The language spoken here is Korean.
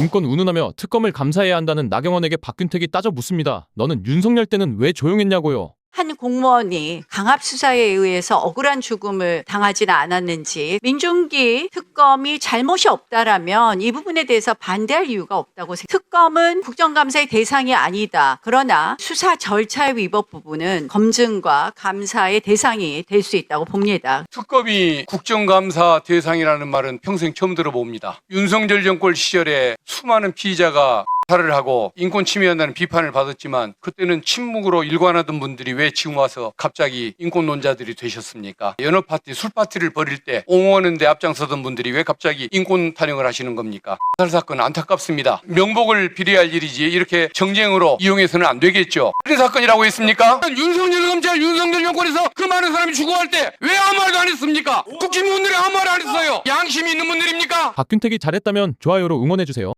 인권 운운하며 특검을 감사해야 한다는 나경원에게 박균택이 따져 묻습니다. 너는 윤석열 때는 왜 조용했냐고요? 한 공무원이 강압 수사에 의해서 억울한 죽음을 당하지는 않았는지 민중기 특검이 잘못이 없다라면 이 부분에 대해서 반대할 이유가 없다고 생각. 특검은 국정감사의 대상이 아니다. 그러나 수사 절차의 위법 부분은 검증과 감사의 대상이 될 수 있다고 봅니다. 특검이 국정감사 대상이라는 말은 평생 처음 들어봅니다. 윤석열 정권 시절에 수많은 피의자가 사를 하고 인권 침해한다는 비판을 받았지만 그때는 침묵으로 일관하던 분들이 왜 지금 와서 갑자기 인권론자들이 되셨습니까? 연어 파티, 술 파티를 벌일 때 옹호하는데 앞장서던 분들이 왜 갑자기 인권 타령을 하시는 겁니까? 살 사건 안타깝습니다. 명복을 비례할 일이지 이렇게 정쟁으로 이용해서는 안 되겠죠. 그런 사건이라고 했습니까? 윤석열 검찰, 윤석열 정권에서 그 많은 사람이 죽어갈 때 왜 아무 말도 안 했습니까? 국힘분들이 아무 말 안 했어요. 양심이 있는 분들입니까? 박균택이 잘했다면 좋아요로 응원해주세요.